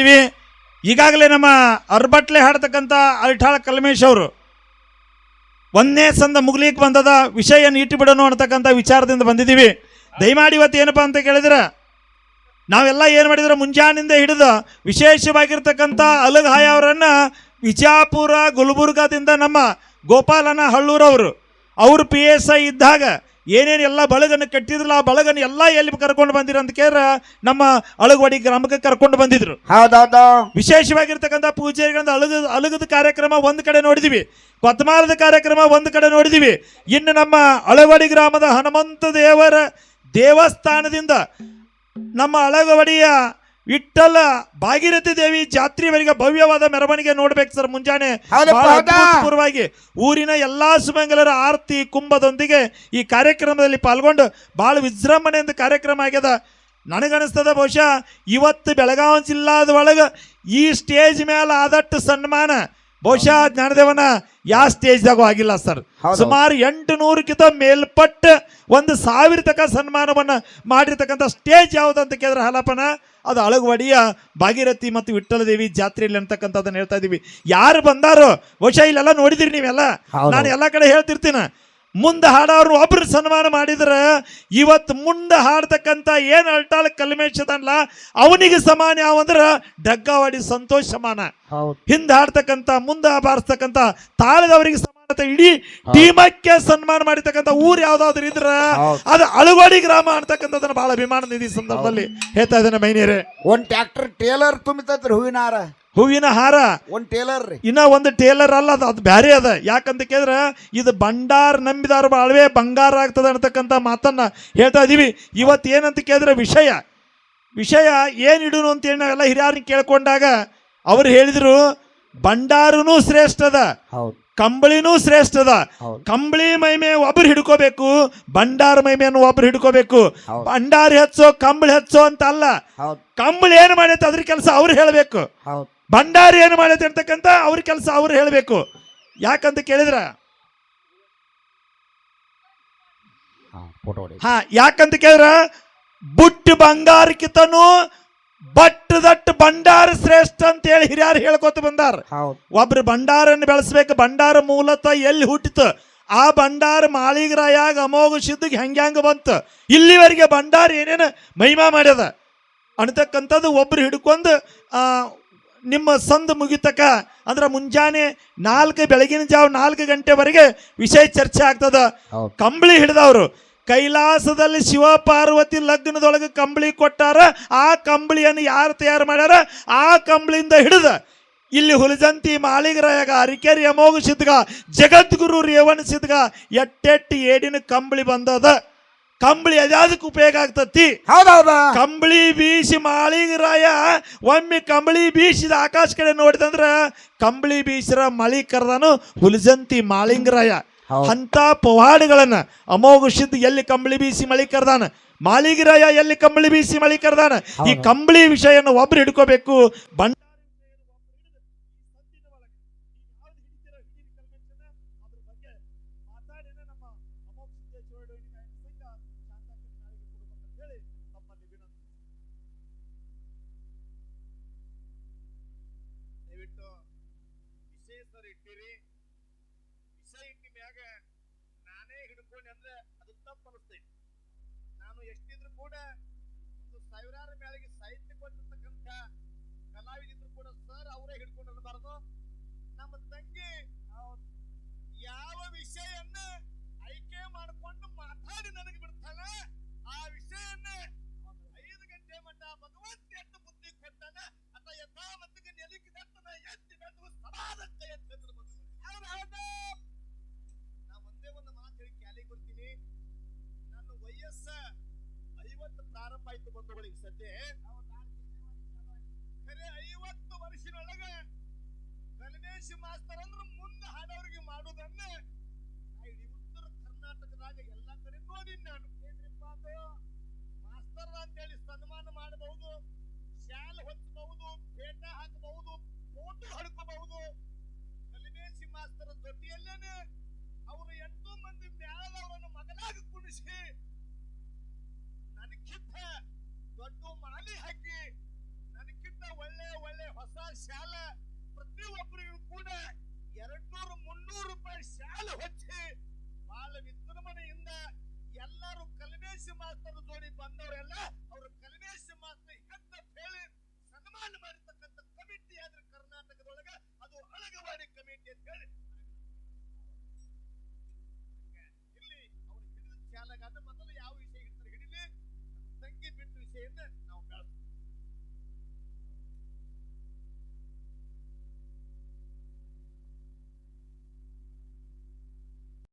EV ಈಗಾಗಲೇ ನಮ್ಮ ಅರ್ಬಟ್ಲೆ ಹಾಡ್ತಕ್ಕಂಥ ಅಲ್ಠಾಳ ಕಲ್ಮೇಶ್ ಅವರು ಒಂದನೇ ಸಂದ ಮುಗ್ಲಿಕ್ಕೆ ಬಂದದ, ವಿಷಯ ಇಟ್ಟು ಬಿಡೋಣ ಅನ್ನತಕ್ಕಂಥ ವಿಚಾರದಿಂದ ಬಂದಿದ್ದೀವಿ ದಯಮಾಡಿ ಇವತ್ತು ಏನಪ್ಪ ಅಂತ ಕೇಳಿದ್ರೆ? ನಾವೆಲ್ಲ ಏನು ಮಾಡಿದ್ರೆ? ಮುಂಜಾನಿಂದ ಹಿಡಿದು ವಿಶೇಷವಾಗಿರ್ತಕ್ಕಂಥ ಅಲಗ್ ಹಾಯ ಅವರನ್ನು ವಿಜಾಪುರ, ಗುಲ್ಬರ್ಗಾದಿಂದ ನಮ್ಮ ಗೋಪಾಲನ ಹಳ್ಳೂರವರು. ಅವರು ಪಿ ಎಸ್ ಐ ಇದ್ದಾಗ ಏನೇನು ಎಲ್ಲ ಬಳಗನ್ನು ಕಟ್ಟಿದ್ರಲ್ಲ ಆ ಬಳಗನ್ನು ಎಲ್ಲ ಎಲ್ಲಿ ಕರ್ಕೊಂಡು ಬಂದಿರ ಅಂತ ಕೇಳ ನಮ್ಮ ಅಳಗವಾಡಿ ಗ್ರಾಮಕ್ಕೆ ಕರ್ಕೊಂಡು ಬಂದಿದ್ರು. ಹೌದೌದು. ವಿಶೇಷವಾಗಿರ್ತಕ್ಕಂಥ ಪೂಜೆಗಳಿಂದ ಅಳಗ ಅಳಗದ ಕಾರ್ಯಕ್ರಮ ಒಂದು ಕಡೆ ನೋಡಿದಿವಿ. ಪದ್ಮಾಲದ ಕಾರ್ಯಕ್ರಮ ಒಂದು ಕಡೆ ನೋಡಿದಿವಿ. ಇನ್ನು ನಮ್ಮ ಅಳಗವಾಡಿ ಗ್ರಾಮದ ಹನುಮಂತ ದೇವರ ದೇವಸ್ಥಾನದಿಂದ ನಮ್ಮ ಅಳಗವಾಡಿಯ ವಿಠ್ಠಲ ಭಾಗೀರಥಿ ದೇವಿ ಜಾತ್ರೆವರೆಗೆ ಭವ್ಯವಾದ ಮೆರವಣಿಗೆ ನೋಡ್ಬೇಕು ಸರ್ ಮುಂಜಾನೆ. ಪೂರ್ವವಾಗಿ? ಊರಿನ ಎಲ್ಲಾ ಸುಮಂಗಲರ ಆರತಿ ಕುಂಭದೊಂದಿಗೆ ಈ ಕಾರ್ಯಕ್ರಮದಲ್ಲಿ ಪಾಲ್ಗೊಂಡು ಬಹಳ ವಿಜೃಂಭಣೆಯಿಂದ ಕಾರ್ಯಕ್ರಮ ಆಗ್ಯದ. ನನಗನಿಸ್ತದ ಬಹುಶಃ ಇವತ್ತು ಬೆಳಗಾವಿ ಜಿಲ್ಲಾದ ಒಳಗೆ ಈ ಸ್ಟೇಜ್ ಮೇಲೆ ಆದಷ್ಟು ಸನ್ಮಾನ ಬಹುಶಃ ಜ್ಞಾನದೇವನ ಯಾವ ಸ್ಟೇಜ್ದಾಗೂ ಆಗಿಲ್ಲ ಸರ್. ಸುಮಾರು ಎಂಟು ನೂರಕ್ಕಿಂತ ಮೇಲ್ಪಟ್ಟ ಒಂದು ಸಾವಿರ ತಕ್ಕ ಸನ್ಮಾನವನ್ನ ಮಾಡಿರ್ತಕ್ಕಂಥ ಸ್ಟೇಜ್ ಯಾವುದಂತ ಅಂತ ಕೇಳಿದ್ರೆ ಹಲಪನ ಅದು ಅಳಗವಾಡಿಯ ಭಾಗೀರಥಿ ಮತ್ತು ವಿಠ್ಠಲ ದೇವಿ ಜಾತ್ರೆಯಲ್ಲಿ ಅಂತಕ್ಕಂಥದ್ದನ್ನ ಹೇಳ್ತಾ ಇದೀವಿ ಯಾರು ಬಂದಾರೋ ಬಹುಶಃ ಇಲ್ಲೆಲ್ಲ ನೋಡಿದಿರಿ ನೀವೆಲ್ಲ. ನಾನು ಎಲ್ಲ ಕಡೆ ಹೇಳ್ತಿರ್ತೀನಿ. ಮುಂದೆ ಹಾಡೋರು ಒಬ್ರು ಸನ್ಮಾನ ಮಾಡಿದ್ರೆ ಇವತ್ತು ಮುಂದೆ ಹಾಡ್ತಕ್ಕಂಥ ಏನು ಅಲ್ಟಾಳ ಕಲ್ಮೇಶ್ ಅದಲ್ಲ ಅವನಿಗೆ ಸಮಾನ ಯಾವಂದ್ರೆ ಡಗ್ಗಾವಾಡಿ ಸಂತೋಷ ಸಮಾನ. ಹೌದು. ಹಿಂದೆ ಹಾಡ್ತಕ್ಕಂಥ ಮುಂದೆ ಬಾರಿಸ್ತಕ್ಕಂಥ ತಾಳದವರಿಗೆ ಸಮಾನತೆ ಇಡೀ ಟೀಮಕ್ಕೆ ಸನ್ಮಾನ ಮಾಡಿರ್ತಕ್ಕಂಥ ಊರ್ ಯಾವ್ದಾದ್ರು ಇದ್ರ. ಅದು ಅಳಗೋಡಿ ಗ್ರಾಮ ಅಂತಕ್ಕಂಥದ್ದನ್ನ ಬಹಳ ಅಭಿಮಾನ ನಿಧಿ ಸಂದರ್ಭದಲ್ಲಿ. ಹೇಳ್ತಾ ಇದ್ದೇನೆ ಮೈನೇರೆ ಒಂದ್ ಟ್ರ್ಯಾಕ್ಟರ್ ಟೇಲರ್ ತುಂಬಿತೈತ್ರಿ ಹೂವಿನ ಹಾರ. ಹೂವಿನ ಹಾರ? ಒಂದ್ ಟೇಲರ್ ರೀ. ಇನ್ನ ಒಂದು ಟೇಲರ್ ಅಲ್ಲ ಅದು ಅದು ಬ್ಯಾರೆ ಅದ. ಯಾಕಂತ ಕೇಳಿದ್ರೆ ಇದು ಭಂಡಾರ ನಂಬಿದಾರ ಬಾಳ್ವೆ ಬಂಗಾರ ಆಗ್ತದೆ ಅಂತಕ್ಕಂಥ ಮಾತನ್ನ ಹೇಳ್ತಾ ಇದೀವಿ. ಇವತ್ತು ಏನಂತ ಕೇಳಿದ್ರೆ ವಿಷಯ. ವಿಷಯ ಏನು ಅಂತ ಹೇಳಿ ನಾವೆಲ್ಲ ಹಿರಿಯರನ್ನ ಕೇಳ್ಕೊಂಡಾಗ ಅವ್ರು ಹೇಳಿದ್ರು ಭಂಡಾರನೂ ಶ್ರೇಷ್ಠದ ಹೌದು. ಕಂಬಳಿನೂ ಶ್ರೇಷ್ಠದ. ಕಂಬಳಿ ಮೈಮೆ ಒಬ್ರು ಹಿಡ್ಕೋಬೇಕು ಭಂಡಾರ ಮಹಿಮೆಯನ್ನು ಒಬ್ರು ಹಿಡ್ಕೋಬೇಕು. ಬಂಡಾರ ಭಂಡಾರ ಹೆಚ್ಚೋ ಕಂಬಳಿ ಹೆಚ್ಚೋ ಅಂತ ಅಲ್ಲ. ಕಂಬಳಿ ಏನು ಮಾಡೈತೆ ಅದ್ರ ಕೆಲಸ ಅವ್ರು ಹೇಳಬೇಕು. ಭಂಡಾರಿ ಏನು ಮಾಡೈತೆ ಅಂತಕ್ಕಂತ ಅವ್ರ ಕೆಲಸ ಅವ್ರು ಹೇಳಬೇಕು. ಯಾಕಂತ ಕೇಳಿದ್ರ? ಹಾ ಯಾಕಂತ ಕೇಳಿದ್ರ? ಬುಟ್ಟು ಬಂಗಾರಕ್ಕಿತನು ಬಟ್ ದಟ್ ಭಂಡಾರ ಶ್ರೇಷ್ಠ ಅಂತ ಹೇಳಿ ಹಿರಿಯರು ಹೇಳ್ಕೊತ ಬಂದಾರ. ಹೌದು. ಒಬ್ರು ಭಂಡಾರನ್ನು ಬೆಳೆಸ್ಬೇಕು ಭಂಡಾರ ಮೂಲತಃ ಎಲ್ಲಿ ಹುಟ್ಟಿತು? ಆ ಭಂಡಾರ ಮಾಳಿಗರಾಯಾಗ ಅಮೋಘ ಸಿದ್ಧಿಗೆ ಹೆಂಗೆ ಹೆಂಗೆ ಬಂತು? ಇಲ್ಲಿವರೆಗೆ ಭಂಡಾರ ಏನೇನು ಮಹಿಮಾ ಮಾಡ್ಯದ? ಅನ್ನತಕ್ಕಂಥದ್ದು ಒಬ್ರು ಹಿಡ್ಕೊಂಡು ಆ, ನಿಮ್ಮ ಸಂದ್ ಮುಗಿತಕ ಅಂದ್ರೆ ಮುಂಜಾನೆ ನಾಲ್ಕು ಬೆಳಗಿನ ಜಾವ ನಾಲ್ಕು ಗಂಟೆವರೆಗೆ ವಿಷಯ ಚರ್ಚೆ ಆಗ್ತದ. ಕಂಬಳಿ ಹಿಡಿದವರು. ಕೈಲಾಸದಲ್ಲಿ ಶಿವ ಪಾರ್ವತಿ ಲಗ್ನದೊಳಗೆ ಕಂಬಳಿ ಕೊಟ್ಟಾರ. ಆ ಕಂಬಳಿಯನ್ನು ಯಾರು ತಯಾರು ಮಾಡ್ಯಾರ? ಆ ಕಂಬಳಿಯಿಂದ ಹಿಡಿದ ಇಲ್ಲಿ ಹುಲಜಂತಿ ಮಾಳಿಗರಾಯಾಗ ಅರಿಕೆರಿ ಅಮೋಘ ಸಿದ್ಗ ಜಗದ್ಗುರು ರೇವಣ ಸಿದ್ಗ ಎಟ್ಟೆಟ್ಟು ಏಡಿನ ಕಂಬಳಿ ಬಂದದ. ಕಂಬಳಿ ಅದ್ಯಾದಕ್ಕೆ ಉಪಯೋಗ ಆಗ್ತತಿ? ಹೌದೌದ. ಕಂಬಳಿ ಬೀಸಿ ಮಾಳಿಗರಾಯ ಒಮ್ಮೆ ಕಂಬಳಿ ಬೀಸಿದ ಆಕಾಶ ಕಡೆ ನೋಡಿದಂದ್ರ ಕಂಬಳಿ ಬೀಸಿರ ಮಳಿ ಕರ್ದನು ಹುಲಜಂತಿ ಮಾಳಿಂಗರಾಯ. ಅಂತ ಪವಾಡಗಳನ್ನ ಅಮೋಘ ಸಿದ್ಧ ಎಲ್ಲಿ ಕಂಬಳಿ ಬೀಸಿ ಮಳಿ ಕರ್ದಾನ? ಮಾಲಿಗಿರಾಯ ಎಲ್ಲಿ ಕಂಬಳಿ ಬೀಸಿ ಮಳಿ ಕರ್ದಾನ? ಈ ಕಂಬಳಿ ವಿಷಯನ ಒಬ್ರು ಹಿಡ್ಕೋಬೇಕು. ಬಂಡ ದಯವಿಟ್ಟು ವಿಶೇಷರು ಇಟ್ಟಿರಿ ವಿಷಯ ಇಟ್ಟ ಮ್ಯಾಗ ನಾನೇ ಹಿಡ್ಕೊಂಡೆ ಅಂದ್ರೆ ಅದು ತಪ್ಪು ಅನಿಸ್ತೈತಿ ನಾನು ಎಷ್ಟಿದ್ರು ಕೂಡ ಒಂದು ಸಾವಿರಾರು ಮೇಳಿಗೆ ಸಾಹಿತ್ಯ ಕೊಟ್ಟಿರ್ತಕ್ಕಂಥ ಕಲಾವಿದಿದ್ರು ಕೂಡ ಸರ್ ಅವರೇ ಹಿಡ್ಕೊಂಡು ಆಯ್ತು ಬಂಧುಗಳಿಗೆ ಸದ್ಯ ಐವತ್ತು ವರ್ಷದೊಳಗೆ ಕಲ್ಮೇಶ್ ಮಾಸ್ತರ್ ಅಂದ್ರೆ ಮುಂದೆ ಹಾಡೋರಿಗೆ ಮಾಡೋದನ್ನ ಇಡೀ ಉತ್ತರ ಕರ್ನಾಟಕದಾಗ ಎಲ್ಲ ಕಡೆ ನೋಡಿನಿ ನಾನು. ಏನ್ರಿಪ್ಪ ಅದು? ಮಾಸ್ತರ್ ಅಂತೇಳಿ ಸನ್ಮಾನ ಮಾಡಬಹುದು, ಶಾಲ್ ಹೊಚ್ಚಬಹುದು ಪೇಟ ಹಾಕಬಹುದು ಫೋಟೋ ಹಡ್ಕೋಬಹುದು. ಕಲಿಮೇಶಿ ಮಾಸ್ತರ ಜೊತೆಯಲ್ಲೇನೆ ಅವರು ಎಂಟು ಮಂದಿ ಮ್ಯಾಲ ಅವರನ್ನು ಮಗನಾಗಿ ಕುಣಿಸಿ ಬಾಲ ಹೊಚ್ಚಿ ಬಾಳ ವಿಜೃಂಭಣೆಯಿಂದ ಎಲ್ಲರೂ ಕಲ್ಮೇಶಿ ಮಾಸ್ತರ ಜೋಡಿ ಬಂದವರೆಲ್ಲ ಅವರು ಕಲ್ಮೇಶಿ ಮಾಸ್ತರ ಹೆತ್ತ ಹೇಳಿ ಸನ್ಮಾನ ಮಾಡಿ